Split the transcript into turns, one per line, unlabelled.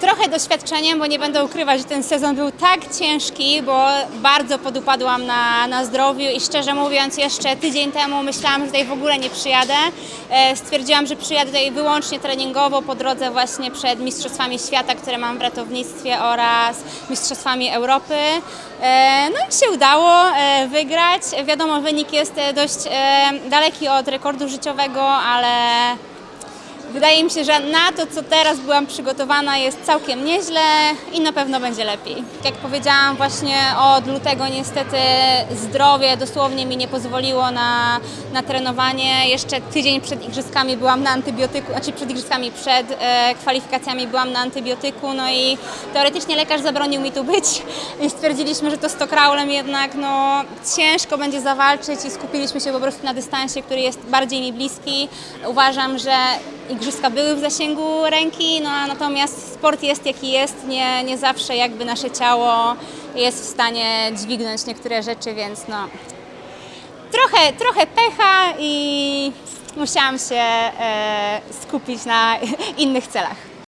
Trochę doświadczeniem, bo nie będę ukrywać, że ten sezon był tak ciężki, bo bardzo podupadłam na, na zdrowiu i szczerze mówiąc jeszcze tydzień temu myślałam, że tutaj w ogóle nie przyjadę. E, Stwierdziłam, że przyjadę tutaj wyłącznie treningowo po drodze właśnie przed Mistrzostwami Świata, które mam w ratownictwie oraz Mistrzostwami Europy. E, No i się udało e, wygrać. Wiadomo, wynik jest dość daleki od rekordu życiowego, ale Wydaje mi się, że na to, co teraz byłam przygotowana, jest całkiem nieźle i na pewno będzie lepiej. Jak powiedziałam, właśnie od lutego niestety zdrowie dosłownie mi nie pozwoliło na, na trenowanie. Jeszcze tydzień przed igrzyskami byłam na antybiotyku, znaczy przed igrzyskami, przed e, kwalifikacjami byłam na antybiotyku, no i teoretycznie lekarz zabronił mi tu być i stwierdziliśmy, że to z jednak no, ciężko będzie zawalczyć i skupiliśmy się po prostu na dystansie, który jest bardziej mi bliski. Uważam, że igrzyska były w zasięgu ręki, no a natomiast sport jest jaki jest, nie, nie zawsze jakby nasze ciało jest w stanie dźwignąć niektóre rzeczy, więc no trochę, trochę pecha i musiałam się e, skupić na innych celach.